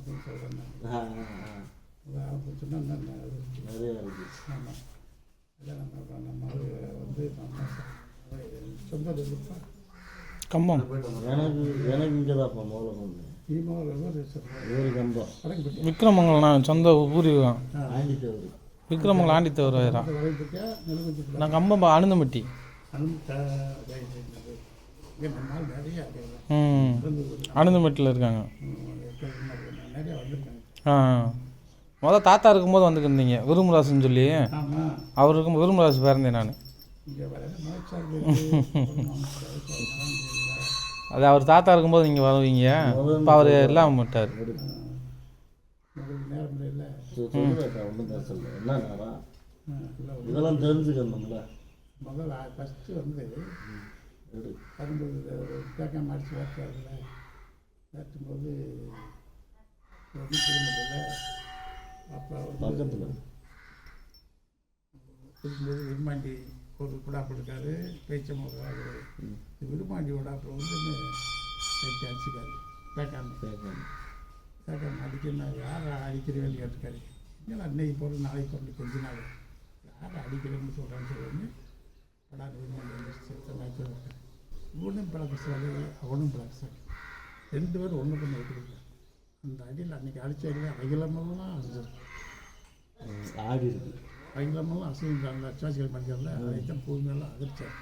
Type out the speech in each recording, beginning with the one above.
அப்படின்னு சொல்கிறேன் ஆரம்பிச்சுன்னா நிறையா இருக்கு. ஆமாம் அதான் நம்ம நம்ம வந்து நம்ம சொந்த கம்பம். எனக்கு எனக்கு இங்கே ஈமோ விவரம் சொல்கிறேன் ஒரு கம்பம். விக்ரமங்கலம் சொந்த பூர்வீகம் ஆண்டிட்டு வரும் விக்ரமங்கலம் ஆண்டி தவிர வடக்கு நெல்லுக்குச்சி நான் கம்பம் அனுந்தம்பட்டி. அனுந்த ம். இருந்தது இருக்காங்க. நிறைய ஆ. மொதல் தாத்தா இருக்கும்போது வந்துருந்தீங்க விருமராசுன்னு சொல்லி. அவர் இருக்கும் விருமராசு பிறந்தேன் நான். அது அவர் தாத்தா இருக்கும்போது நீங்கள் வருவீங்க. இப்போ அவர் எல்லாம் விட்டார். இதெல்லாம் தெரிஞ்சுக்கணுங்களா முதல்ல ஃபஸ்ட்டு வந்து எடு வரும்போது தேக்காய் மாடிச்சு வேட்டார்ல வேட்டும்போது ஒன்றும் செய்ய முடியல அப்போ பக்கத்தில். இருக்கும்போது விரும்மாண்டி ஒரு குடாப்பு இருக்காரு பேச்சமாக விரும்மாண்டி விடாப்பு வந்து கட்டி அடிச்சுக்காரு பேக்காம கேட்கணும் பேக்காம அடிக்கணும் யார் அடிக்கிறேன்னு கேட்டுக்காரு இல்லை அன்னைக்கு போகிற நாளைக்கு கொண்டு கொஞ்ச நாள். யார் அடிக்கிறேன்னு சொல்கிறான்னு சொல்லி படாது விரும்மாண்டி இவனும் பழக்கசாலி அவனும் பழக்கசாலி ரெண்டு பேரும் ஒன்று பண்ணி வைக்கிறது அந்த அடியில் அன்னைக்கு அடிச்ச அடியில் அகிலமெல்லாம் அடிச்சிருக்கு ஆடி இருக்கு அகிலமெல்லாம் அசிங்க அந்த அச்சாசிகள் பண்ணிக்கிறல அதைத்தான் பூமியெல்லாம் அதிர்ச்சார்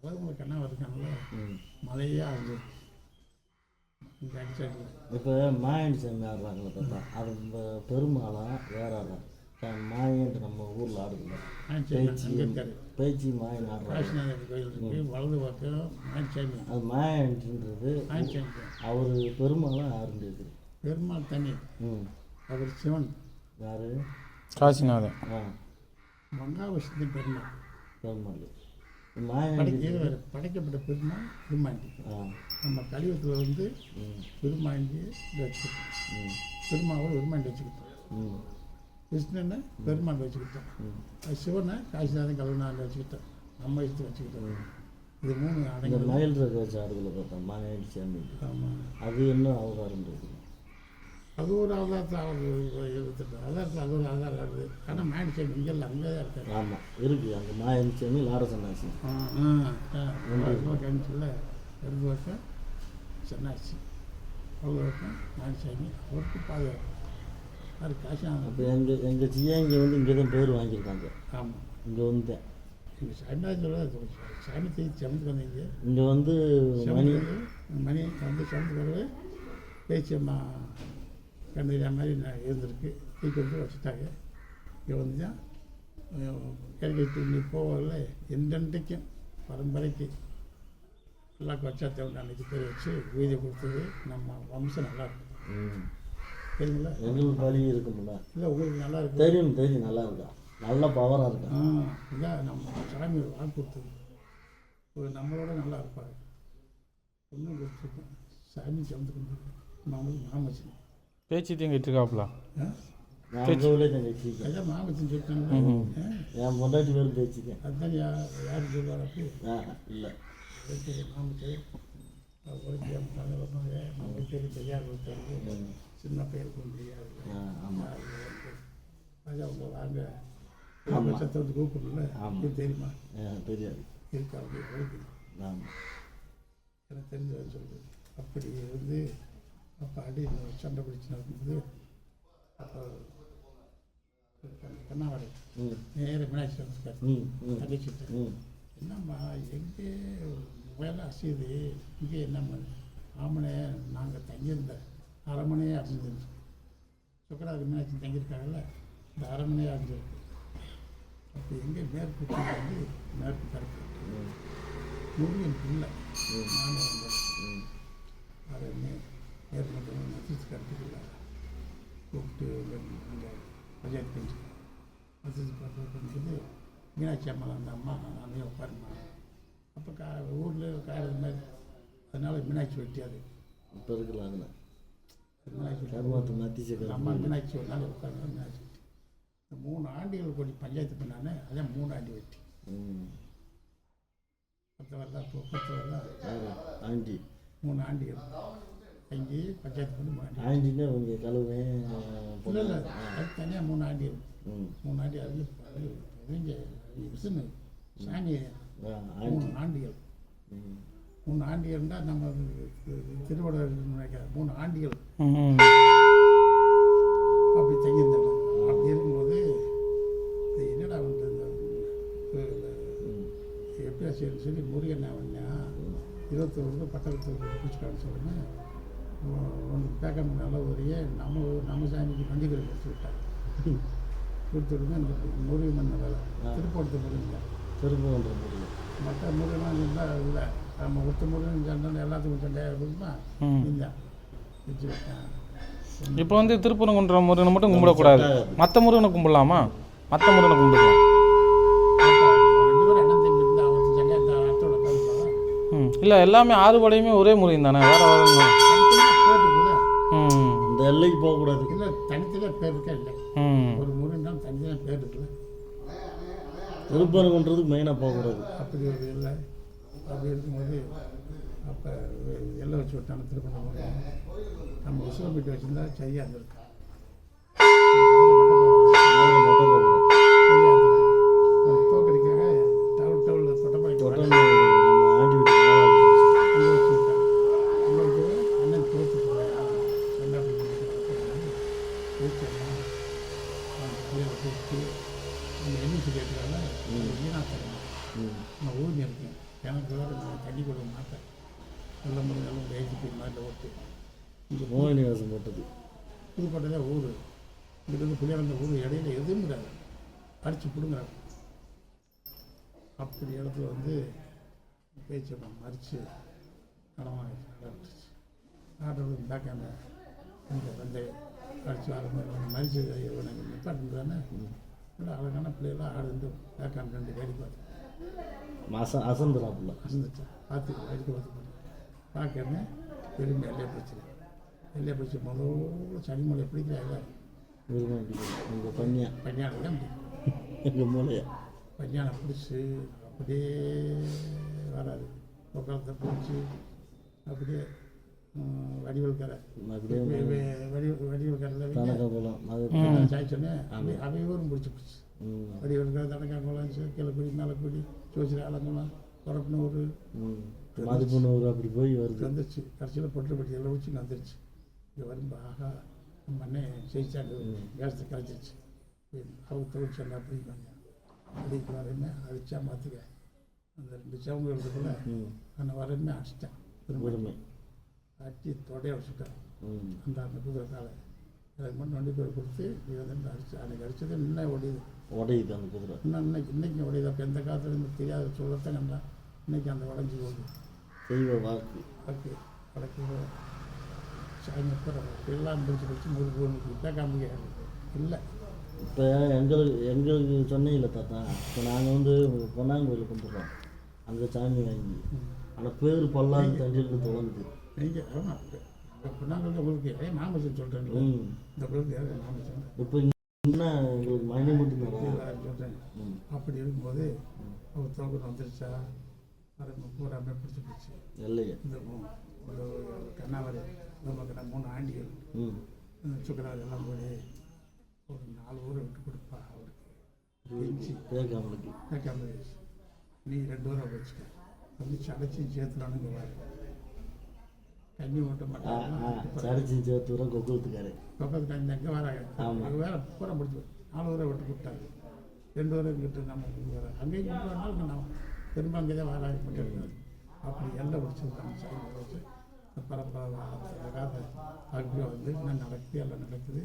உலகங்களை கண்ணா இருக்காங்கல்ல ம். மழையே அழிஞ்சிருக்கு இங்கே அடிச்ச அடியில். இப்போ மாயன் சாமி ஆடுறாங்களே தாத்தா. அது இந்த பெருமாளா வேற ஆடா மாயன்ட்டு நம்ம ஊரில் ஆடுதுல இருக்காரு பேச்சு மாயன் காசிநாதர் கோயில் வலது பக்கம் மாயன்சாமி அது மாயன்றது மாயன்சாமி அவர் பெருமாளா யாருன்னு இருக்குது பெருமாள் தனி. ம். அவர் சிவன். யாரு? காசிநாதன். ஆ. மங்காவிஷ்ணு பெருமாள். பெருமாள். மாயன் படைக்க படைக்கப்பட்ட பெருமாள் பெருமாண்டி ஆ. நம்ம கலியுகத்தில் வந்து ம். பெருமாண்டி வச்சுக்கிட்டோம் ம். பெருமாவை பெருமாண்டி வச்சுக்கிட்டோம் ம். விஷ்ணுன்னு பெருமாள் வச்சுக்கிட்டோம். அது சிவனை காசிநாதன் கல்வனார் வச்சுக்கிட்டோம். நம்ம இஷ்டம் வச்சுக்கிட்டோம். இது மூணு அடங்கி மயில் இருக்க வச்சு ஆடுதுல பார்த்தா மாயன் சாமி ஆமாம் அது என்ன அவதாரன்றது அது ஒரு அவதாரத்தை அவர் எடுத்துட்டு அவதாரத்தில் அது ஒரு அவதாரம் வருது ஆனால் மாயன்சாமி இங்கே இல்லை அங்கே தான் இருக்காரு. ஆமாம் இருக்கு. அங்கே மாயன் சாமி லாட சன்னாசி ஆ ஆ. கணிச்சில் ரெண்டு வருஷம் சன்னாச்சி அவ்வளோ வருஷம் மாயன்சாமி அவருக்கு பாதுகாப்பு. அது காசிநாதன் அப்போ எங்கள் எங்கள் ஜியா இங்கே வந்து இங்கே தான் பேர் வாங்கியிருக்காங்க. ஆமாம் இங்கே வந்தேன் எங்கள் சாமிநாதன் சாமி தேதி வந்தீங்க இங்கே வந்து மணி மணி வந்து சமத்துக்கு வரவே பேச்சியம்மா கண்டுகிற மாதிரி நான் இருந்திருக்கு. தூக்கி வந்து வச்சுட்டாங்க. இங்கே வந்து தான் கிடைக்கிட்டு நீ போகல எந்தெண்டைக்கும் பரம்பரைக்கு எல்லாம் வச்சா தேவை அன்னைக்கு பேர் வச்சு வீதி கொடுத்தது. நம்ம வம்சம் நல்லா தெரியுங்களா எங்களுக்கு வழி இருக்கும்ல. இல்லை உங்களுக்கு நல்லா இருக்கும் தெரியும் தெரியும் நல்லா இருக்கா? நல்ல பவராக இருக்கா? ஆ இதான் நம்ம சாமி வாக்கு கொடுத்தது ஒரு நம்மளோட நல்லா இருப்பாங்க பொண்ணு கொடுத்துருக்கோம். சாமி சமத்துக்கு மாமன் மாமச்சி பேச்சு கேட்டுருக்காப்புல ஆ? நான் உங்கள் ஊர்லேயே தான் வச்சுருக்கேன் அதான் மாமச்சின்னு சொல்லிட்டாங்க என் பொண்டாட்டி பேர் பேச்சுக்கேன் அதுதான் யார் சொல்லுவார் அப்படி? இல்லை. மாமச்சு உழைச்சி தலைவர்னாங்க நம்ம பேர் தெரியாது சின்ன பேருக்கு தெரியாது அவங்க வாங்க. சத்தை வந்து கூப்பிடல. இது தெரியுமா? தெரியாது. ஆமாம் எனக்கு தெரிஞ்ச சொல்லுது அப்படி இருந்து அப்போ அடி சண்டை பிடிச்சு நடக்கும்போது அப்போ கண்ணாவரை ம். நேர மீனாட்சி நமஸ்கார் என்னம்மா எங்கே வேலை அசையுது? இங்கே என்னம்மா? ஆமனே நாங்கள் தங்கியிருந்த அரமனையே அமைஞ்சிருக்கு சுக்கராதி மீனாட்சி தங்கியிருக்காங்கல்ல இந்த அரமனையே அமைஞ்சிருக்கு. அப்போ எங்கே மேற்கு வந்து மேற்கு கருக்கு முருகன் பிள்ளை. ம். அதை மே நேர் மட்டும் கருத்துக்குள்ள கூப்பிட்டு அங்கே பஞ்சாயத்து பெஞ்சு மசிஸ் பார்த்து பண்ணிட்டு மீனாட்சி அம்மா அந்த அம்மா அதையும் உட்காருமா அப்போ கா ஊரில் காயறது மாதிரி. அதனால மீனாட்சி வெட்டியாது இப்போ இருக்கலாங்கண்ணா அதில் மாற்றி அந்த மீனாட்சி ஒரு நாள் உட்காந்து மீனாட்சி வெட்டி இந்த மூணு ஆண்டுகள் கொஞ்சம் பஞ்சாயத்து பண்ணானே அதான் மூணு ஆண்டு வெட்டி பத்து இப்போ பத்து ஆண்டி மூணு ஆண்டுகள் தங்கி பஞ்சாயத்து பண்ணி மாட்டி ஆண்டினா இவங்க கழுவேன் இல்லை இல்லை அது தனியாக மூணு ஆண்டிகள் மூணு ஆண்டி அது பதினஞ்சு இவங்க சாமி மூணு ஆண்டுகள் மூணு ஆண்டிகள் ஆண்டிகள்னா நம்ம திருவள்ளுவர் நினைக்கிறேன் மூணு ஆண்டிகள். அப்படி தங்கியிருந்தாங்க அப்படி இருக்கும்போது என்னடா வந்து இந்த ம் எப்படியா சரி சொல்லி முருகன் என்ன பண்ணா இருபத்தொரு பட்டத்து பிடிச்சிக்கான்னு சொல்லுங்க. ஒன்று பேக்கம் நல்ல ஒரே நம்ம நம்ம சாமிக்கு பண்டிகை கொடுத்து விட்டாங்க கொடுத்து விடுங்க இந்த முருகன் வேலை. திருப்பூரத்து முருகன் முடியும் மற்ற முருகன்லாம் இருந்தால் இல்லை. நம்ம ஒத்த முருகன் சண்டை எல்லாத்துக்கும் சண்டையாக இருக்குமா? ம். இல்லை. இப்போ வந்து திருப்பரங்குன்ற முருகனை மட்டும் கும்பிடக்கூடாது மற்ற முருகனை கும்பிடலாமா? மற்ற முருகனை கும்பிடலாம். இல்லை எல்லாமே ஆறு படையுமே ஒரே முருகன் தானே? வேற வேற இந்த எல்லைக்கு போகக்கூடாது இல்லை தனித்தனியாக பேர் இருக்கா இல்லை? ம். ஒரு முருகன் தான் தனித்தனியாக பேர் இருக்குல்ல? திருப்பரங்குன்றதுக்கு மெயினாக போகக்கூடாது அப்படி ஒரு இல்லை. அப்படி இருக்கும்போது அப்போ எல்லை வச்சு விட்டாங்க திருப்பணம் நம்ம உசுரப்பட்டு வச்சுருந்தா சரியாக இருந்திருக்கு எனக்கு வேறு நான் தண்ணி கொடுக்க மாட்டேன் நல்ல நல்ல ஏற்றி போய் மாட்டில் ஓட்டு இங்கே மோகினி வாசம் போட்டது புதுக்கோட்டை தான் ஊர் இங்கிருந்து புளியாந்த ஊர் இடையில எதுவும் கிடையாது அடித்து பிடுங்குறாங்க அப்படி இடத்துல வந்து பேச்சு மறித்து கடமாக ஆட்டுச்சு ஆடுறது பேக்காங்க இந்த வந்து அடித்து ஆடும்போது மறிச்சு எனக்கு நிப்பாட்டு தானே இல்லை அழகான பிள்ளைகளாம் ஆடு வந்து பேக்கான் ரெண்டு கறி பார்த்து அச அசந்துறாப்புல அசந்துச்சு பார்த்து அடிக்க பார்த்து பார்க்கறேன்னு திரும்பி எல்லையை பிடிச்சிருக்கேன் எல்லையை பிடிச்சி முதல்ல சனிமலை பிடிக்கிறாங்க உங்கள் பையன் பையனை தான் எங்கள் மூலையா பையனை பிடிச்சி அப்படியே வராது. உட்காந்து பிடிச்சி அப்படியே ம், வடிவேல் கரை அப்படியே வெ- வெ- வடி வடிவேல் கரையில் தனக்கா போகலாம் அது சாய்ச்சோன்னே அப்படியே அவையோரும் பிடிச்சி பிடிச்சி ம். வடிவேல் கரை தடக்கா குளம் கீழே குடி மேலே குடி சோசிர ஆலங்குளம் மதிப்புணூர் அப்படி போய் வருது. வந்துருச்சு கடைசியில் பொட்டுப்பட்டி எல்லாம் ஊற்றி வந்துருச்சு இங்கே வரும்போது ஆஹா நம்ம அண்ணன் ஜெயிச்சாங்க. கேஸத்தை கிடச்சிருச்சு அவங்க தொழிற்சி எல்லாம் அப்படி கொஞ்சம் அடிக்கு வரேன்னு அடித்தா மாற்றுக்க அந்த ரெண்டு சவங்க இடத்துக்குள்ள ம். அந்த வரேன்னு அடிச்சிட்டேன். திரும்ப அடிச்சு தொடைய வச்சுட்டேன் அந்த அந்த குதிரை காலை எனக்கு மட்டும் வண்டி பேர் கொடுத்து இது வந்து அடிச்சு அன்னைக்கு அடிச்சது இன்னும் ஒடியுது உடையுது அந்த குதிரை இன்னும் இன்னைக்கு இன்னைக்கு ஒடியுது அப்போ எந்த காலத்துல இருந்து தெரியாத சொல்லத்தான் கண்டா இன்னைக்கு அந்த உடஞ்சி ஓடுது தெய்வ வாக்கு வழக்கு வழக்கு. சாமி எல்லாம் பிடிச்சி பிடிச்சி முறுக்கு ஒன்று கேட்காம இல்லை. இப்போ எங்களுக்கு எங்களுக்கு சொன்னீங்கல்ல தாத்தா. இப்போ நாங்கள் வந்து பொன்னாங்கோயில் கும்பிட்றோம் அங்கே சாமி வாங்கி. ஆனால் பேர் பல்லாண்டு தஞ்சிலுக்கு தொடங்குது நீங்கள் ஆமாம் இப்போ பொண்ணாங்க உங்களுக்கு ஏன் சொல்கிறேன் இந்த குழுக்கு யாரு மாமச்சன்? இப்போ மட்டும்தான் சொல்கிறேன் அப்படி இருக்கும்போது அவர் தோக்கணும் வந்துருச்சா? அதை பூராமே பிடிச்சி பிடிச்சி இல்லையா. இந்த ஒரு கண்ணாவரி நம்ம கடை மூணு ஆண்டிகள். சுக்கராஜ் எல்லாம் போய் ஒரு நாலு ஊரை விட்டு கொடுப்பா அவருக்கு. கேட்காமலுக்கு. கேட்காம நீ ரெண்டு ஊரை வச்சுக்க. வந்து சடைச்சி சேர்த்துலானுங்க தண்ணி ஓட்ட மாட்டாங்க. சரிச்சி சேர்த்து வர கொக்குறதுக்காரு பக்கத்து தண்ணி அங்கே வராங்க. ஆமா. அங்கே வேற பூரா முடிச்சு நாலு ஊரை விட்டு கொடுத்தாங்க ரெண்டு ஊரை கிட்ட நம்ம வர அங்கேயும் கொண்டு வரனாலும் நம்ம திரும்ப அங்கே தான் வராங்க மட்டும் அப்படி எல்லாம் பிடிச்சிருக்காங்க சாமி வச்சு பரப்பராத அப்படியே வந்து இன்னும் நடக்குது எல்லாம் நடக்குது.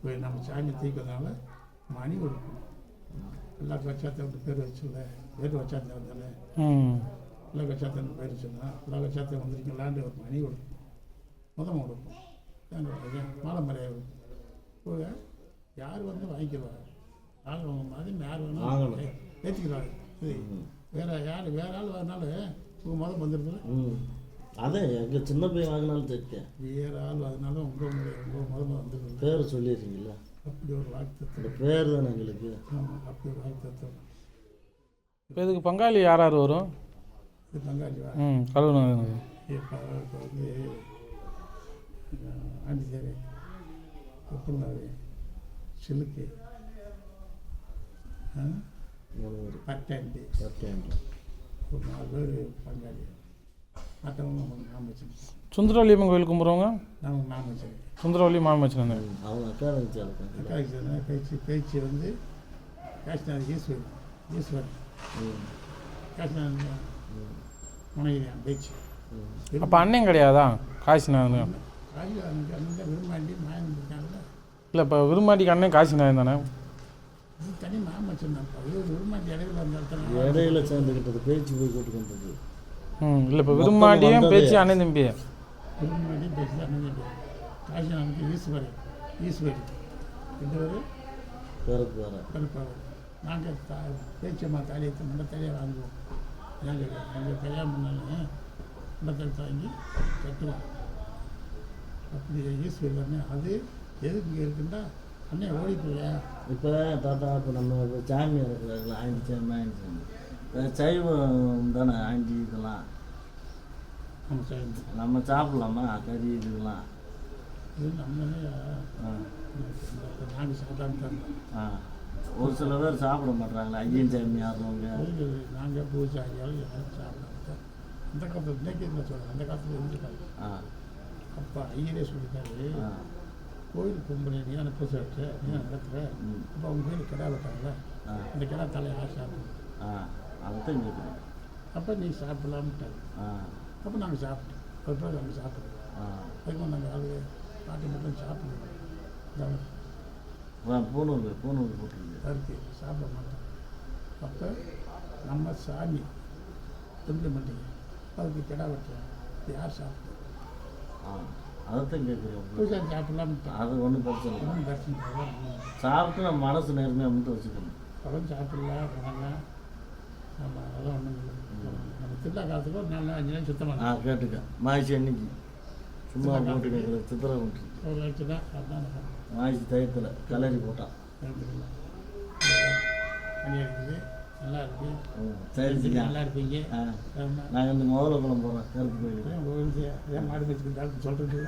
போய் நம்ம சாமி தீக்கிறதுனால மணி கொடுக்கணும் எல்லா வச்சாத்த விட்டு பேர் வச்சுல பேர் வச்சாத்த வந்தானே ம் எல்லா வச்சாத்தன் பேர் சொன்னா எல்லா வச்சாத்த வந்திருக்கலான்னு ஒரு மணி கொடுக்கும் முதம் கொடுப்போம். மாலை மறைய போக யார் வந்து வாங்கிக்கிறாங்க ஆள் வாங்க மாதிரி யார். வேணாலும் ஏற்றிக்கிறாங்க இது ம். வேற யார் வேற ஆள் வரனாலும் உங்கள் மதம் வந்துடுதுல ம். அதே எங்கள் சின்ன பையன் வாங்கினாலும் தெரியும் வேற ஆள் அதனால உங்கள் முறை உங்கள் மதம் வந்துடுது பேர் சொல்லிடுறீங்களா அப்படி ஒரு வாக்கு பேர் தானே எங்களுக்கு? ஆமாம் அப்படி ஒரு வாக்கு இப்போ இதுக்கு பங்காளி யார் யார் வரும்? வா ம் கழுவுனது இப்போ இப்போ வந்து ஆண்டிச்சேரி உப்புனாறு சிலுக்கு பட்டாண்டி பத்தாண்டு ஒரு நாலு பேர் பங்காளி மற்றவங்க நாம் வச்சுருக்கோம் சுந்தரவள்ளி அம்மன் கோயில் கும்பிட்றவங்க நமக்கு நாம் வச்சுருக்கோம் சுந்தரவள்ளி மாமன் வச்சுருந்தாங்க அவங்க அக்கா தங்கச்சி இருக்காங்க அக்காய்ச்சி பேச்சு பேச்சு வந்து காஷ்நாத் ஈஸ்வரி ஈஸ்வரன் ம் காஷ்நாத் முனைகிறான் பேச்சு. அப்போ அண்ணன் கிடையாதா? காசிநாதன் விரும்பாண்டி மாயன் இருக்காங்கல்ல இல்லை இப்போ விரும்மாண்டிக்கு அண்ணன் காசிநாதன் தானே? தனி இது விரும்பாண்டி இடையில வந்த இடையில சேர்ந்துக்கிட்டது பேச்சு போய் கூட்டு வந்தது ம் இல்லை இப்போ பேச்சு அண்ணன் தம்பி. விரும்பாண்டி பேச்சு அண்ணன் காஷ்நாத் ஈஸ்வரி. ஈஸ்வரி. ரெண்டு பேரும் பிறப்பு வர கருப்பாக. நாங்கள் தா பேச்சம்மா தாலியத்தை மண்டத்தாலியை வாங்குவோம். நாங்கள் எங்கள் கல்யாணம் பண்ணாலும் மண்டத்தாலி வாங்கி கட்டுவோம். அப்படி ஈஸ்வரி தானே அது எதுக்கு இங்கே இருக்குன்னா அண்ணே ஓடி இப்போ தாத்தா இப்போ நம்ம இப்போ சாமி இருக்கிறாங்களா ஆண்டி சாமி ஆண்டி சாமி சைவம் தானே ஆண்டி இதெல்லாம். நம்ம சாப்பிடலாமா? கறி இதெல்லாம் இது நம்மளே ஆ. நாங்கள் சாப்பிடாம தந்தோம் ஆ. ஒரு சில பேர் சாப்பிட மாட்டாங்களே ஐயன் சாமி ஆடுறவங்க. நாங்கள் பூஜை ஆகியாலும் யாரும் சாப்பிடாம தான் அந்த காலத்தில் இன்னைக்கு என்ன சொல்கிறேன் அந்த காலத்தில் இருந்துட்டாங்க ஆ. அப்போ ஐயரே சொல்லிட்டாரு கோயில் கும்பலை நீ அனுப்ப சொல்லிட்டு நீ நடத்துகிற அப்போ அவங்க கோயில் கிடா வெட்டாங்களே ஆ. அந்த கிடா தலையை ஆசை சாப்பிடும் ஆ. அதைத்தான் கேட்குறேன் அப்போ நீ சாப்பிடலாம்ட்டாரு ஆ. அப்போ நாங்கள் சாப்பிட்டோம் ஒரு பேர் நாங்கள் சாப்பிடுவோம் அதுக்கு நாங்கள் அது பாட்டி மட்டும் சாப்பிடுவோம் பூணூல் பூணூல் போட்டிருக்கு பருத்தி சாப்பிட மாட்டோம் அப்போ நம்ம சாமி இம்ப்ளிமெண்டிங் அதுக்கு கிடா வெட்டுறோம் இது யார் சாப்பிடும் ஆ அதைத்தான் கேட்குறேன் பூஜை சாப்பிடலாம்ட்டான் அது ஒன்றும் பிரச்சனை ஒன்றும் பிரச்சனை சாப்பிட்டு நம்ம மனசு நேர்மையாக மட்டும் வச்சுக்கணும். பழம் சாப்பிடலாம் பண்ணலாம் நம்ம அதெல்லாம் ஒன்றும் நம்ம திருவிழா காலத்துக்கு ஒரு நாலு அஞ்சு நாள் சுத்தம் ஆ பண்ணலாம் கேட்டுக்க. மாய்ச்சி அன்னைக்கு. சும்மா போட்டு கேட்குற சித்திரை விட்டுருக்கு ஒரு லட்சம் தான் அதுதான் மாய்ச்சி தயத்தில் கலரி போட்டான் நல்லா இருக்கு. சரி நல்லா இருப்பீங்க. நாங்கள் இந்த முதல்ல குளம் போகிறோம் கருப்பு கோயிலுக்கு. ஏன் மாடு வச்சுக்கிட்டாலும் சொல்கிறது